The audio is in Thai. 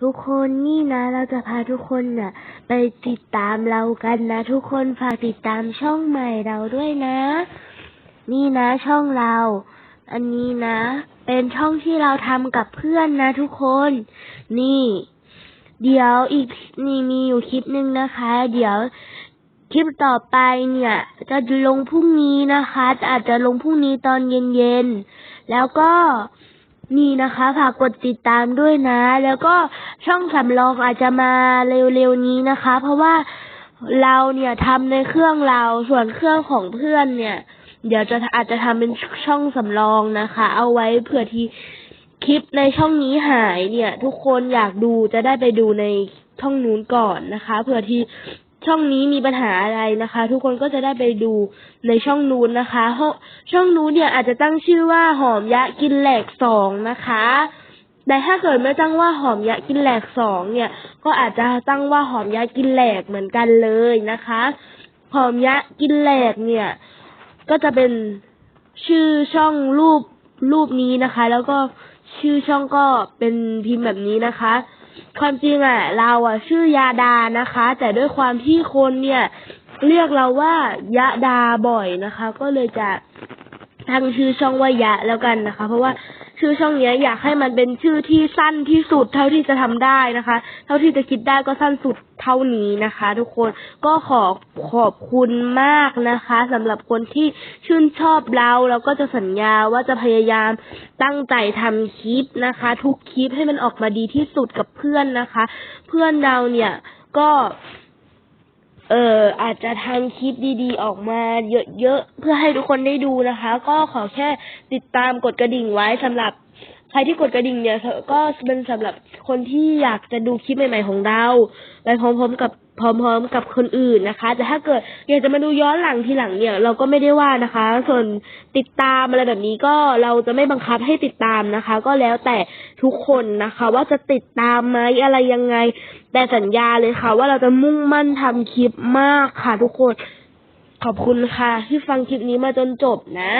ทุกคนนี่นะ เราจะพาทุกคนน่ะ ไปติดตามเรากันนะ ทุกคนฝากติดตามช่องใหม่เราด้วยนะ นี่นะ ช่องเรา อันนี้นะ เป็นช่องที่เราทำกับเพื่อนนะ ทุกคน นี่ เดี๋ยวอีกนี่มีอยู่คลิปหนึ่งนะคะ เดี๋ยวคลิปต่อไปเนี่ย จะลงพรุ่งนี้นะคะอาจจะลงพรุ่งนี้ตอนเย็นๆแล้วก็ นี่นะคะฝากกดติดตามด้วยนะ แล้วก็ช่องสำรองอาจจะมาเร็วๆนี้นะคะ เพราะว่าเราเนี่ยทำในเครื่องเราส่วนเครื่องของเพื่อนเนี่ย เดี๋ยวจะอาจจะทำเป็นช่องสำรองนะคะ เอาไว้เผื่อที่คลิปในช่องนี้หายเนี่ย ทุกคนอยากดูจะได้ไปดูในช่องนู้นก่อนนะคะเผื่อที่ ช่องนี้มีปัญหาอะไรนะคะ ทุกคนก็จะได้ไปดูในช่องนู้นนะคะเพราะช่องนู้นเนี่ยอาจจะตั้งชื่อว่าหอมยะกินแหลกสองนะคะ แต่ถ้าเกิดไม่ตั้งว่าหอมยะกินแหลกสองเนี่ย ก็อาจจะตั้งว่าหอมยะกินแหลกเหมือนกันเลยนะคะ หอมยะกินแหลกเนี่ย ก็จะเป็นชื่อช่องรูปรูปนี้นะคะ แล้วก็ชื่อช่องก็เป็นพิมพ์แบบนี้นะคะ ความจริงอะเราอะชื่อยาดานะคะ แต่ด้วยความที่คนเนี่ย เรียกเราว่ายะดาบ่อยนะคะ ก็เลยจะตั้งชื่อช่องว่ายะแล้วกันนะคะ เพราะว่า ชื่อช่องเนี้ยอยากให้มันเป็นชื่อที่สั้นที่สุดเท่าที่จะทำได้นะคะ เท่าที่จะคิดได้ก็สั้นสุดเท่านี้นะคะ ทุกคนก็ขอขอบคุณมากนะคะสำหรับคนที่ชื่นชอบเราเราก็จะสัญญาว่าจะพยายามตั้งใจทำคลิปนะคะ ทุกคลิปให้มันออกมาดีที่สุดกับเพื่อนนะคะ เพื่อนเราเนี่ยก็ เอ่ออาจจะทำคลิปดีๆ ออกมาเยอะๆ เพื่อให้ทุกคนได้ดูนะคะ ก็ขอแค่ติดตามกดกระดิ่งไว้สำหรับ ใครที่กดกระดิ่งเนี่ยก็เป็นสำหรับคนที่อยากจะดูคลิปใหม่ๆของเราไปพร้อมๆกับพร้อมๆกับคนอื่นนะคะ แต่ถ้าเกิดอยากจะมาดูย้อนหลังทีหลังเนี่ย เราก็ไม่ได้ว่านะคะ ส่วนติดตามอะไรแบบนี้ก็เราจะไม่บังคับให้ติดตามนะคะ ก็แล้วแต่ทุกคนนะคะ ว่าจะติดตามไหมอะไรยังไง แต่สัญญาเลยค่ะ ว่าเราจะมุ่งมั่นทำคลิปมากค่ะ ทุกคนขอบคุณค่ะ ที่ฟังคลิปนี้มาจนจบนะ